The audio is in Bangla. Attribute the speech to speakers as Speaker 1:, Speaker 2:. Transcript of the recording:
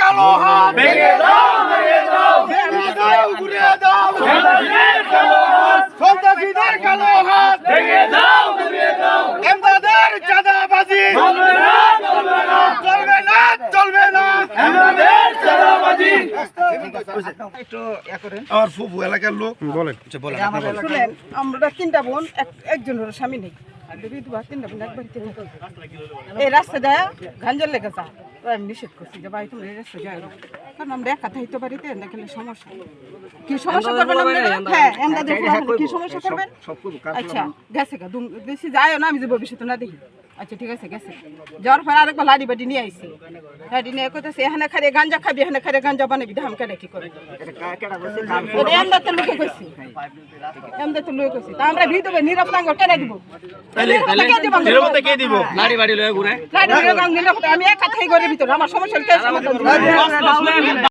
Speaker 1: কালো হাত। ভেঙে দাও ভেঙে দাও। ভেঙে দাও। ঘুরিয়ে দাও সন্ত্রাসীদের কালো হাত। ভেঙে দাও ঘুরিয়ে দাও। এমদাদের চাঁদাবাজি। চলবে না চলবে না। চলবে না এমদাদের চাঁদাবাজি
Speaker 2: আমার ফুফু এলাকার লোক। বলেন।
Speaker 3: আমরা তিনটা বোন এক- একজনের স্বামী নেই। এই রাস্তা গাঞ্জার লেগে যা। আমি নিষেধ করছি যে ভাই তুমি এই রাস্তা যায় কারণ আমরা একা থাকতে সমস্যা। কি সমস্যা করবেন হ্যাঁ কি সমস্যা করবেন? আচ্ছা গেছে গা যায় না আমি যে ভবিষ্যতে না দেখি। আচ্ছা ঠিক আছে গেছে। যাওয়ার পর আরেকবার লাড়ি বাড়ি নিয়ে আইসি লাড়ি নিয়ে কইতেছে এখানে খারে গাঞ্জা খাবি এখানে খারে গাঞ্জা বানাবি ধাম কেটে কি করে। এমদা তো লোকে কইছি। এমদা তো লোকে কইছি। তা আমরা ভিতরে নিরাপত্তা আঙ্গ কেটে দিব? নিরাপত্তা কে দিব
Speaker 4: লাড়ি বাড়ি লয়ে ঘুরে।
Speaker 3: লাড়ি নিরাপত্তা আমি একা থাই ঘরের ভিতরে আমার সমস্যা কে সমাধান?